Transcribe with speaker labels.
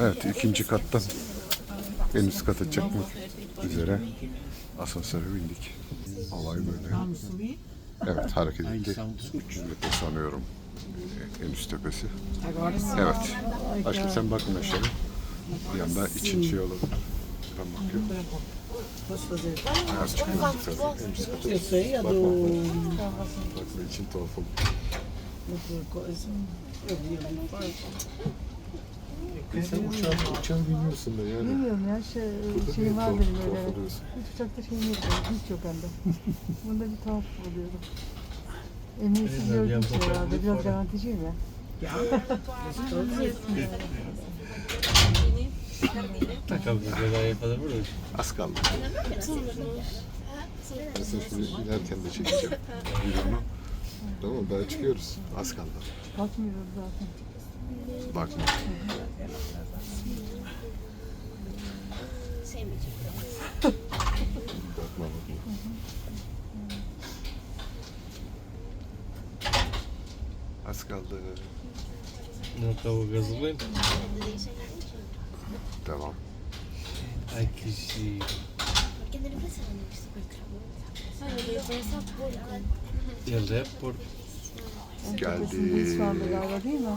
Speaker 1: Evet ikinci kattan en üst kata çıkmak üzere asansöre bindik. Olay böyle. Evet hareket etti. 300 metre sanıyorum en üst tepesi. Evet. Aşkım sen bakın aşağı. Bir yanda için şey. Ben bakıyorum. Evet, çıkıyoruz yukarı. En üst kata.
Speaker 2: Eu sei, a
Speaker 1: Bakma. Bakma için tuhaf oldu. Sen uçağı, uçağı bilmiyorsun da yani.
Speaker 3: Bilmiyorum ya şey, şeyim var benim
Speaker 1: Tuhaf
Speaker 3: öyle.
Speaker 1: oluyorsun.
Speaker 3: Hiç uçakta şeyim yok benim, hiç yok bende. Bunda bir tuhaf oluyorum. Emniyetsiz gördüm şey herhalde, biraz garanticiyim ya.
Speaker 4: Que vai fazer por hoje.
Speaker 1: Az kaldı. Ben seni şimdi inerken de çekeceğim. Videonu. Tamam daha çıkıyoruz. Az kaldı.
Speaker 3: Kalkmıyoruz zaten.
Speaker 1: Bakma. Bakma bakma. Az kaldı.
Speaker 4: Não acabou a gasolina?
Speaker 1: Devam.
Speaker 4: Ai que giro. Ele é porco.
Speaker 3: En tepesinde şu anda
Speaker 1: Geldi.
Speaker 3: mi?